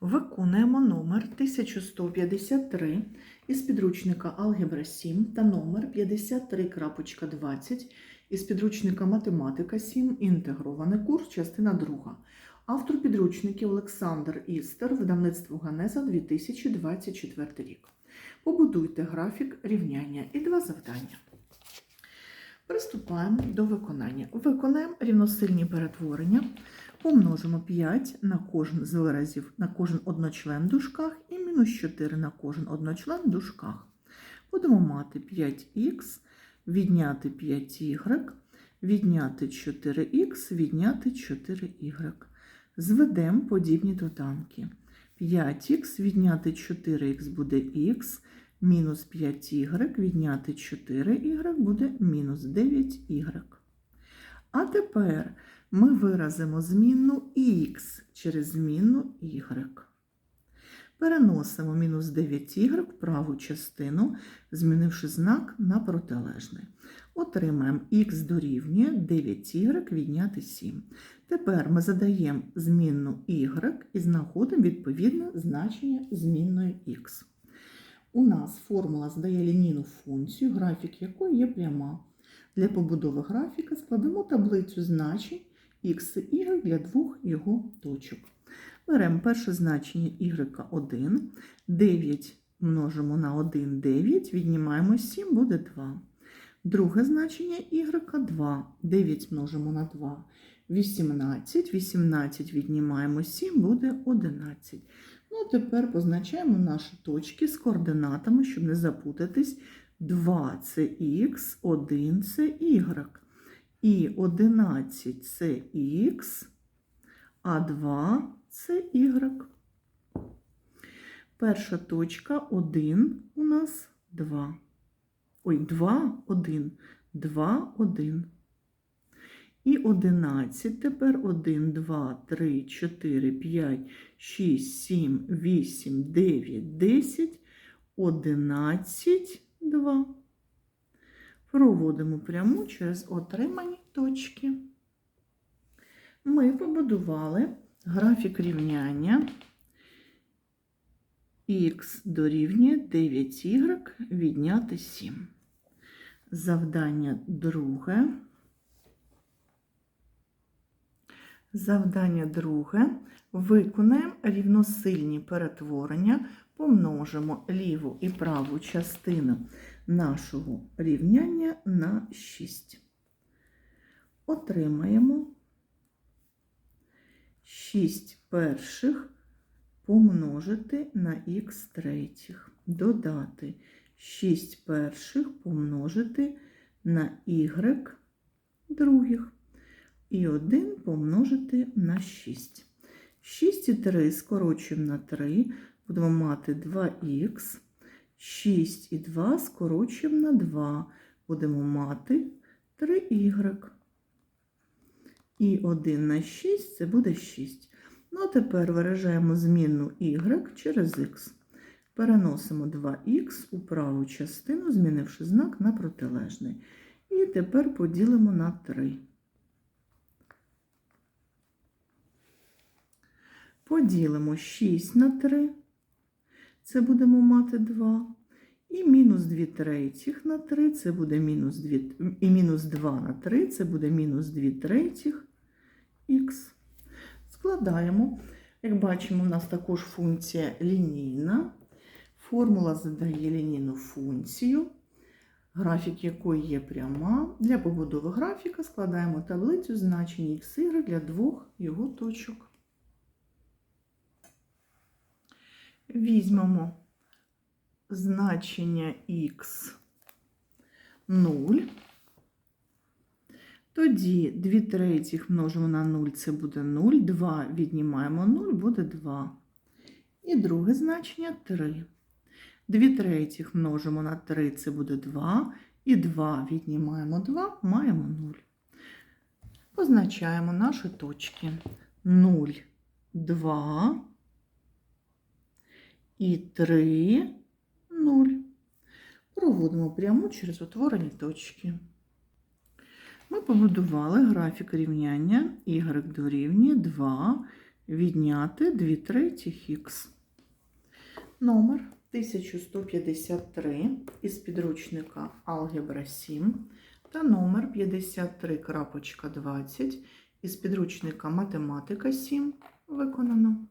Виконуємо номер 1153 із підручника Алгебра 7 та номер 53.20 із підручника Математика 7. Інтегрований курс, частина 2. Автор підручників Олександр Істер, видавництво Ганеза 2024 рік. Побудуйте графік рівняння і два завдання. Приступаємо до виконання. Виконаємо рівносильні перетворення. Помножимо 5 на кожен з виразів на кожен одночлен в дужках і мінус 4 на кожен одночлен в дужках. Будемо мати 5х, відняти 5y, відняти 4х, відняти 4y. Зведемо подібні доданки. 5х відняти 4х буде х, мінус 5y відняти 4y буде мінус 9y. А тепер ми виразимо змінну х через змінну y. Переносимо мінус 9y в праву частину, змінивши знак на протилежний. Отримаємо х дорівнює 9y відняти 7. Тепер ми задаємо змінну y і знаходимо відповідне значення змінної х. У нас формула здає лінійну функцію, графік якої є пряма. Для побудови графіка складемо таблицю значень x і y для двох його точок. Беремо перше значення y1, 9 множимо на 1, 9, віднімаємо 7, буде 2. Друге значення y2, 9 множимо на 2, 18, 18 віднімаємо 7, буде 11. Ну, тепер позначаємо наші точки з координатами, щоб не запутатись. 2 це х, 1 це y. І 11 це х, а 2 це y. Перша точка 1 у нас 2. Ой, 2, 1, 2, 1. І 11 тепер 1, 2, 3, 4, 5, 6, 7, 8, 9, 10, 11, 2. Проводимо пряму через отримані точки. Ми побудували графік рівняння х дорівнює 9y відняти 7. Завдання друге. Завдання друге. Виконаємо рівносильні перетворення, помножимо ліву і праву частину нашого рівняння на 6. Отримаємо 6 перших помножити на х третіх. Додати 6 перших помножити на y других. І 1 помножити на 6. 6 і 3 скорочуємо на 3, будемо мати 2х. 6 і 2 скорочуємо на 2, будемо мати 3y. І 1 на 6 це буде 6. Ну, а тепер виражаємо змінну y через х. Переносимо 2х у праву частину, змінивши знак на протилежний. І тепер поділимо на 3. Поділимо 6 на 3. Це будемо мати 2. І мінус 2 третіх на 3, це буде мінус 2, і мінус 2 на 3, це буде мінус 2 третіх х. Складаємо. Як бачимо, у нас також функція лінійна. Формула задає лінійну функцію, графік якої є пряма. Для побудови графіка складаємо таблицю значень y для двох його точок. Візьмемо значення х 0. Тоді 2 третіх множимо на 0, це буде 0. 2 віднімаємо 0, буде 2. І друге значення 3. 2 третіх множимо на 3, це буде 2. І 2 віднімаємо 2, маємо 0. Позначаємо наші точки. 0, 2 і 3, 0. Проводимо пряму через утворені точки. Ми побудували графік рівняння y дорівнює 2 відняти 2 третіх х. Номер 1153 із підручника Алгебра 7 та номер 53.20 із підручника Математика 7 виконано.